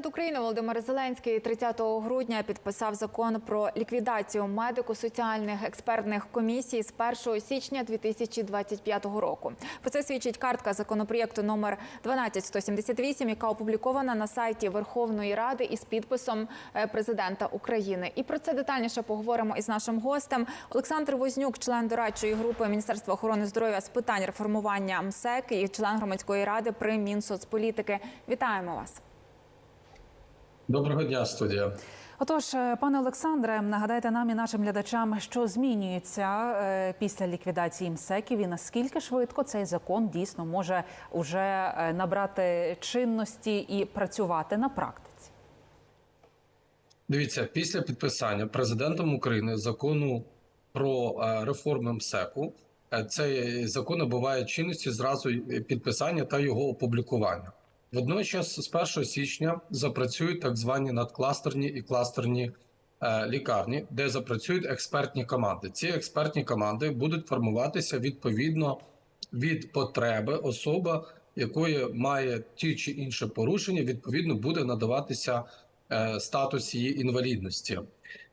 Президент України Володимир Зеленський 30 грудня підписав закон про ліквідацію медико-соціальних експертних комісій з 1 січня 2025 року. Про це свідчить картка законопроєкту номер 12178, яка опублікована на сайті Верховної Ради із підписом е, президента України. І про це детальніше поговоримо із нашим гостем. Олександр Вознюк, член дорадчої групи Міністерства охорони здоров'я з питань реформування МСЕК і член громадської ради при Мінсоцполітики. Вітаємо вас. Доброго дня, студія. Отож, е, пане Олександре, нагадайте нам і нашим глядачам, що змінюється е, після ліквідації МСЕКів і наскільки швидко цей закон дійсно може вже е, набрати чинності і працювати на практиці. Дивіться, після підписання президентом України закону про реформи МСЕКу, цей закон набуває чинності зразу підписання та його опублікування. Водночас, з 1 січня запрацюють так звані надкластерні і кластерні е, лікарні, де запрацюють експертні команди. Ці експертні команди будуть формуватися відповідно від потреби особа, якої має ті чи інші порушення, відповідно буде надаватися е, статус її інвалідності.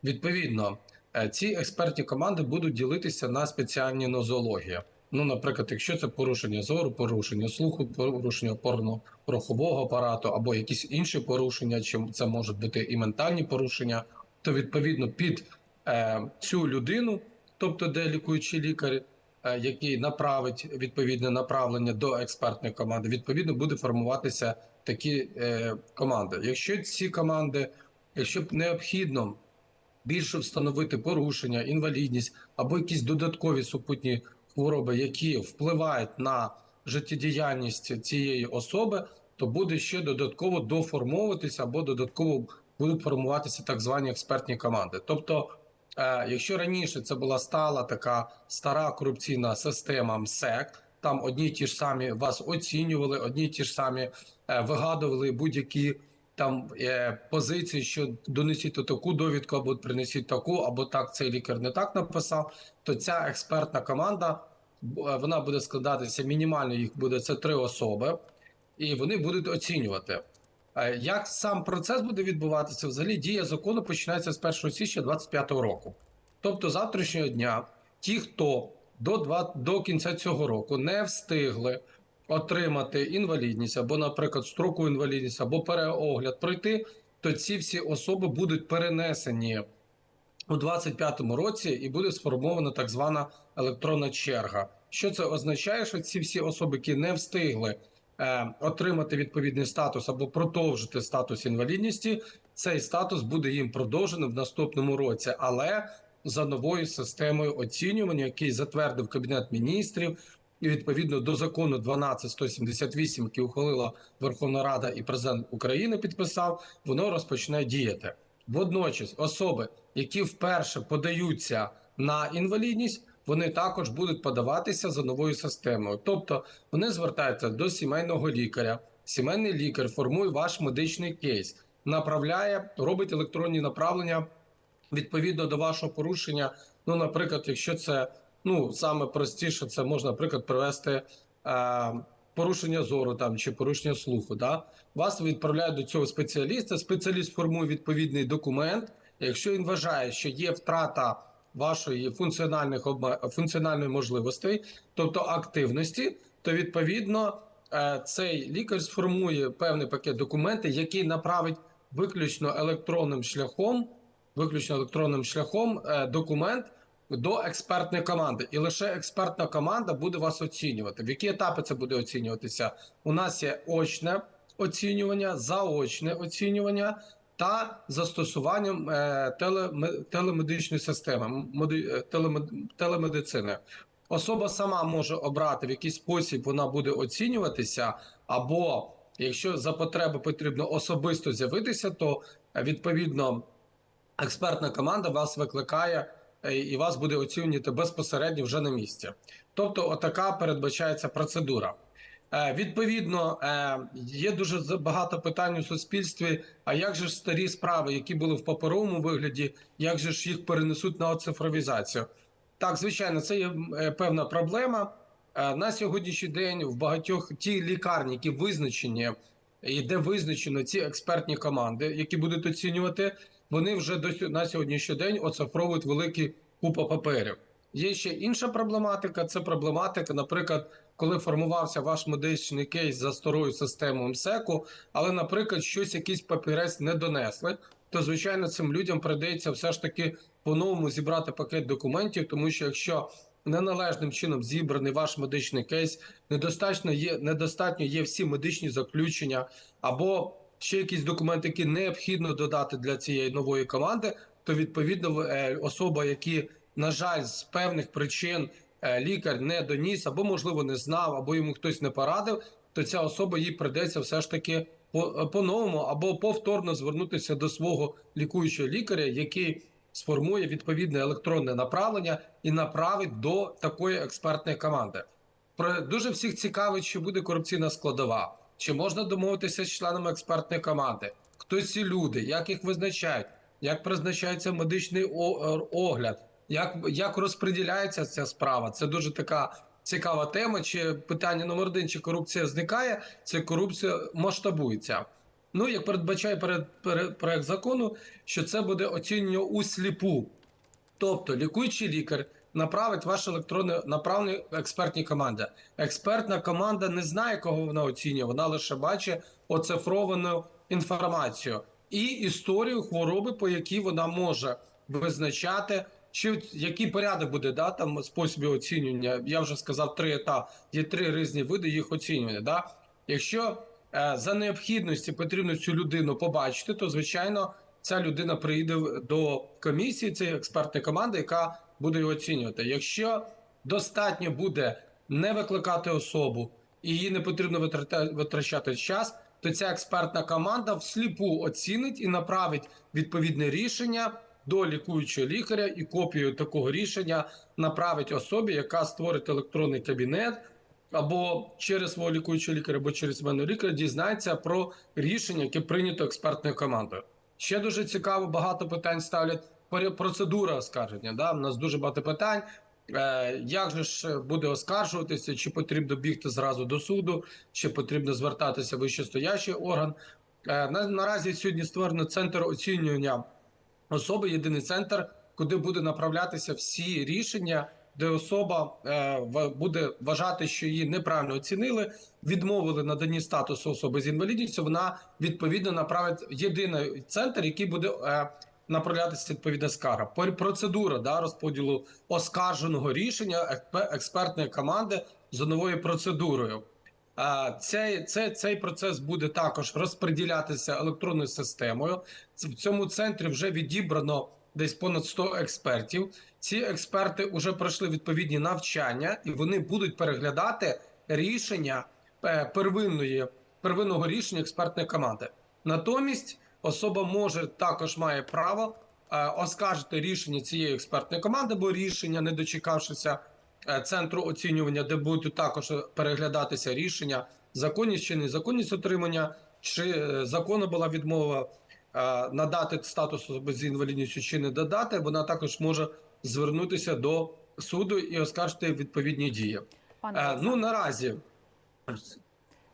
Відповідно, е, ці експертні команди будуть ділитися на спеціальні нозології. Ну, наприклад, якщо це порушення зору, порушення слуху, порушення опорно-рухового апарату або якісь інші порушення, чи це можуть бути і ментальні порушення, то відповідно під е, цю людину, тобто де лікуючий лікар, е, який направить відповідне направлення до експертної команди, відповідно буде формуватися такі е, команди. Якщо ці команди, якщо б необхідно більше встановити порушення, інвалідність або якісь додаткові супутні хвороби, які впливають на життєдіяльність цієї особи, то буде ще додатково доформовуватися або додатково будуть формуватися так звані експертні команди. Тобто, е, якщо раніше це була стала така стара корупційна система МСЕК, там одні ті ж самі вас оцінювали, одні ті ж самі е, вигадували будь-які там е, позиції, що донесіть таку довідку, або принесіть таку, або так цей лікар не так написав. То ця експертна команда вона буде складатися мінімально. Їх буде це три особи, і вони будуть оцінювати. Е, Як сам процес буде відбуватися? Взагалі дія закону починається з 1 січня 2025 року. Тобто, завтрашнього дня, ті, хто до, два, до кінця цього року не встигли отримати інвалідність або, наприклад, строку інвалідність, або переогляд пройти, то ці всі особи будуть перенесені у 25-му році і буде сформована так звана електронна черга. Що це означає, що ці всі особи, які не встигли е, отримати відповідний статус або продовжити статус інвалідності, цей статус буде їм продовжений в наступному році, але за новою системою оцінювання, який затвердив Кабінет міністрів, і відповідно до закону 12178, який ухвалила Верховна Рада і президент України підписав, воно розпочне діяти. Водночас, особи, які вперше подаються на інвалідність, вони також будуть подаватися за новою системою. Тобто вони звертаються до сімейного лікаря. Сімейний лікар формує ваш медичний кейс, направляє, робить електронні направлення відповідно до вашого порушення. Ну, наприклад, якщо це ну саме простіше, це можна, наприклад, привести е, порушення зору там чи порушення слуху. Да? Вас відправляють до цього спеціаліста. Спеціаліст формує відповідний документ. Якщо він вважає, що є втрата вашої функціональних функціональної можливостей, тобто активності, то відповідно е, цей лікар сформує певний пакет документів, який направить виключно електронним шляхом виключно електронним шляхом е, документ до експертної команди, і лише експертна команда буде вас оцінювати. В які етапи це буде оцінюватися? У нас є очне оцінювання, заочне оцінювання та застосуванням е, телеме- телемедичної системи е, телемедицини. Особа сама може обрати в який спосіб вона буде оцінюватися, або якщо за потреби потрібно особисто з'явитися, то е, відповідно експертна команда вас викликає і вас буде оцінювати безпосередньо вже на місці. Тобто, отака передбачається процедура. Е, Відповідно, е, є дуже багато питань у суспільстві. А як же ж старі справи, які були в паперовому вигляді, як же ж їх перенесуть на оцифровізацію? Так, звичайно, це є е, певна проблема. На сьогоднішній день в багатьох ті лікарні, які визначені і де визначено ці експертні команди, які будуть оцінювати, вони вже до на сьогоднішній день оцифровують великі купа паперів. Є ще інша проблематика. Це проблематика, наприклад, коли формувався ваш медичний кейс за старою системою МСЕКу, але, наприклад, щось якийсь папірець не донесли, то звичайно цим людям прийдеться все ж таки по-новому зібрати пакет документів, тому що якщо неналежним чином зібраний ваш медичний кейс, недостатньо є недостатньо є всі медичні заключення, або ще якісь документи, які необхідно додати для цієї нової команди, то відповідно е, особа, які на жаль, з певних причин е, лікар не доніс, або можливо не знав, або йому хтось не порадив, то ця особа їй придеться все ж таки по- по-новому або повторно звернутися до свого лікуючого лікаря, який сформує відповідне електронне направлення і направить до такої експертної команди. Дуже всіх цікавить, чи буде корупційна складова, чи можна домовитися з членами експертної команди, хто ці люди, як їх визначають, як призначається медичний е, огляд, як, як розподіляється ця справа. Це дуже така цікава тема. Чи питання номер один, чи корупція зникає, чи корупція масштабується. Ну, як передбачає перед, перед, проект закону, що це буде оцінювання у сліпу. Тобто лікуючий лікар направить ваше електронне направлення експертній команді. Експертна команда не знає, кого вона оцінює, вона лише бачить оцифровану інформацію і історію хвороби, по якій вона може визначати, чи який порядок буде да, там способів оцінювання. Я вже сказав три етапи. Є три різні види їх оцінювання. Да? Якщо е, за необхідності потрібно цю людину побачити, то звичайно ця людина приїде до комісії, цієї експертної команди, яка буде його оцінювати. Якщо достатньо буде не викликати особу і їй не потрібно витрачати час, то ця експертна команда всліпу оцінить і направить відповідне рішення до лікуючого лікаря, і копію такого рішення направить особі, яка створить електронний кабінет або через свого лікуючого лікаря, або через мене лікаря дізнається про рішення, яке прийнято експертною командою. Ще дуже цікаво, багато питань ставлять процедура оскарження. Да? У нас дуже багато питань. Е, як же ж буде оскаржуватися, чи потрібно бігти зразу до суду, чи потрібно звертатися в вищестоящий орган. Е, наразі сьогодні створено центр оцінювання особи, єдиний центр, куди буде направлятися всі рішення, де особа е, буде вважати, що її неправильно оцінили, відмовили наданні статусу особи з інвалідністю. Вона відповідно направить єдиний центр, який буде е, направлятися відповідна скарга. Процедура да, розподілу оскарженого рішення експертної команди за новою процедурою. Цей, цей, цей процес буде також розподілятися електронною системою. В цьому центрі вже відібрано десь понад 100 експертів. Ці експерти вже пройшли відповідні навчання, і вони будуть переглядати рішення е, первинної первинного рішення експертної команди. Натомість особа може також має право е, оскаржити рішення цієї експертної команди, бо рішення, не дочекавшися центру оцінювання, де будуть також переглядатися рішення, законність чи незаконність отримання, чи е, законна була відмова е, надати статус особи з інвалідністю чи не додати, вона також може звернутися до суду і оскаржити відповідні дії. Пане Е, Ну наразі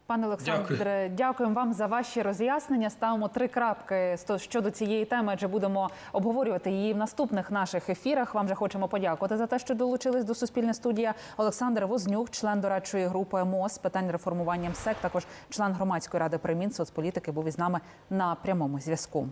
Пане Олександре, дякуємо вам за ваші роз'яснення. Ставимо три крапки щодо цієї теми, адже будемо обговорювати її в наступних наших ефірах. Вам же хочемо подякувати за те, що долучились до Суспільне студія. Олександр Вознюк, член дорадчої групи МОЗ питань реформування МСЕК, також член громадської ради при Мінсоцполітики, був із нами на прямому зв'язку.